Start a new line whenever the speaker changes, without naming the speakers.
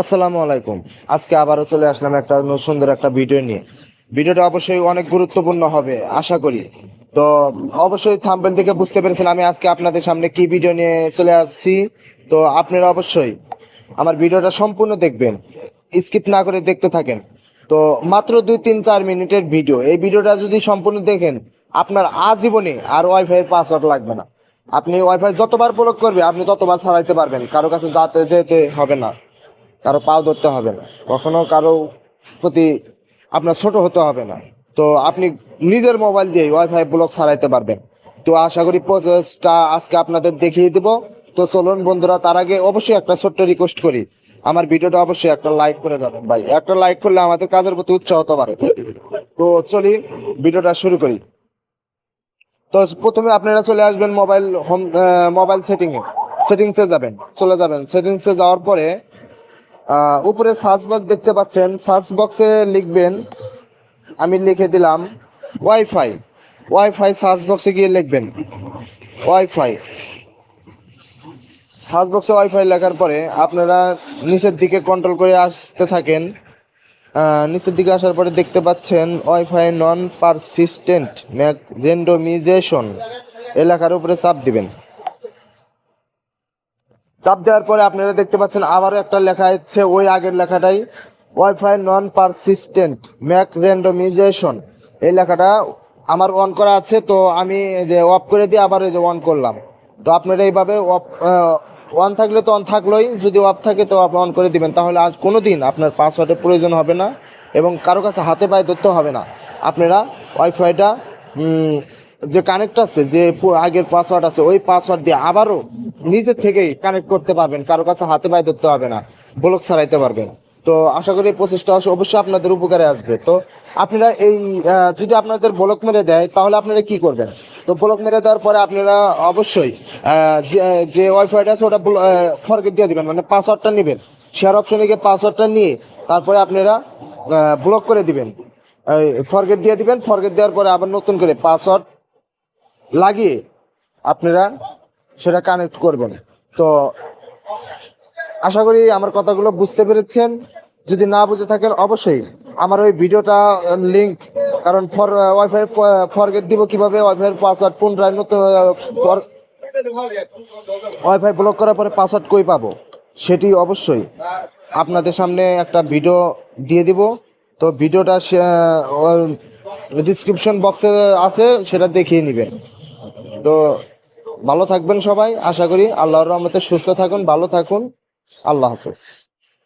আসসালামু আলাইকুম। আজকে আবারও চলে আসলাম একটা সুন্দর একটা ভিডিও নিয়ে। ভিডিওটা অবশ্যই অনেক গুরুত্বপূর্ণ হবে, আশা করি। তো অবশ্যই থাম্বেল থেকে বুঝতে পেরেছেন আমি আজকে আপনাদের সামনে কি ভিডিও নিয়ে চলে আসছি। তো আপনারা অবশ্যই আমার ভিডিওটা সম্পূর্ণ দেখবেন, স্কিপ না করে দেখতে থাকেন। তো মাত্র দুই তিন চার মিনিটের ভিডিও, এই ভিডিওটা যদি সম্পূর্ণ দেখেন, আপনার আজীবনে আর ওয়াইফাই পাসওয়ার্ড লাগবে না। আপনি ওয়াইফাই যতবার প্রয়োগ করবে, আপনি ততবার ছাড়াইতে পারবেন, কারও কাছে যাতে যেতে হবে না। কারও পাও ধরতে হবে না। কখনো কারও প্রতি আপনার ছোট হতে হবে না। তো আপনি নিজের মোবাইল দিয়ে ওয়াইফাই ব্লক ছাড়াইতে পারবেন। তো আশা করি প্রসেসটা আজকে আপনাদের দেখিয়ে দিব। তো চলুন বন্ধুরা, তার আগে অবশ্যই একটা ছোট্ট রিকোয়েস্ট করি। আমার ভিডিওটা অবশ্যই একটা লাইক করে যাবেন ভাই। একটা লাইক করলে আমাদের কাজের প্রতি উৎসাহ হতে পারে তো চলি, ভিডিওটা শুরু করি। তো প্রথমে আপনারা চলে আসবেন মোবাইল হোম মোবাইল সেটিংয়ে সেটিংসে যাবেন, চলে যাবেন। সেটিংসে যাওয়ার পরে উপরে সার্চ বক্স দেখতে পাচ্ছেন। সার্চ বক্সে লিখবেন, আমি লিখে দিলাম ওয়াইফাই ওয়াইফাই সার্চ বক্সে গিয়ে লিখবেন ওয়াইফাই সার্চ বক্সে ওয়াইফাই লেখার পরে আপনারা নিচের দিকে কন্ট্রোল করে আসতে থাকেন। নিচের দিকে আসার পরে দেখতে পাচ্ছেন wifi non persistent MAC randomisation এলাকার উপরে চাপ দিবেন। চাপ দেওয়ার পরে আপনারা দেখতে পাচ্ছেন আবারও একটা লেখা হচ্ছে ওই আগের লেখাটাই wifi non persistent MAC randomisation এই লেখাটা আমার অন করা আছে, তো আমি যে অফ করে দিয়ে আবার যে অন করলাম। তো আপনারা এইভাবে অফ অন থাকলে তো অন থাকলোই, যদি অফ থাকে তো আপনি অন করে দিবেন। তাহলে আজ কোনো দিন আপনার পাসওয়ার্ডের প্রয়োজন হবে না এবং কারও কাছে হাতে পায়ে ধরতে হবে না। আপনারা ওয়াইফাইটা যে কানেক্ট আছে, যে আগের পাসওয়ার্ড আছে, ওই পাসওয়ার্ড দিয়ে আবারও নিজের থেকেই কানেক্ট করতে পারবেন, কারও কাছে হাতে পায়ে ধরতে হবে না ব্লক ছাড়াইতে পারবেন। তো আশা করি এই প্রচেষ্টা অবশ্যই আপনাদের উপকারে আসবে। তো আপনারা এই যদি আপনাদের ব্লক মেরে দেয়, তাহলে আপনারা কি করবেন? তো ব্লক মেরে দেওয়ার পরে আপনারা অবশ্যই যে- ওয়াইফাইটা আছে, ওটা ফরগেট দিয়ে দিবেন মানে পাসওয়ার্ডটা নেবেন। শেয়ার অপশনে গিয়ে পাসওয়ার্ডটা নিয়ে তারপরে আপনারা ব্লক করে দিবেন। ফরগেট দিয়ে দিবেন ফরগেট দেওয়ার পরে আবার নতুন করে পাসওয়ার্ড লাগিয়ে আপনারা সেটা কানেক্ট করবেন। তো আশা করি আমার কথাগুলো বুঝতে পেরেছেন। যদি না বুঝে থাকেন অবশ্যই আমার ওই ভিডিওটা লিঙ্ক কারণ ফর ওয়াইফাই ফরগেট দিব কীভাবে? ওয়াইফাইয়ের পাসওয়ার্ড পুনরায় নতুন ওয়াইফাই ব্লক করার পরে পাসওয়ার্ড কই পাবো? সেটি অবশ্যই আপনাদের সামনে একটা ভিডিও দিয়ে দিব। তো ভিডিওটা ডিসক্রিপশন বক্সে আছে, সেটা দেখিয়ে নেবেন। তো ভালো থাকবেন সবাই। আশা করি আল্লাহর রহমতে সুস্থ থাকুন ভালো থাকুন। আল্লাহ হাফেজ।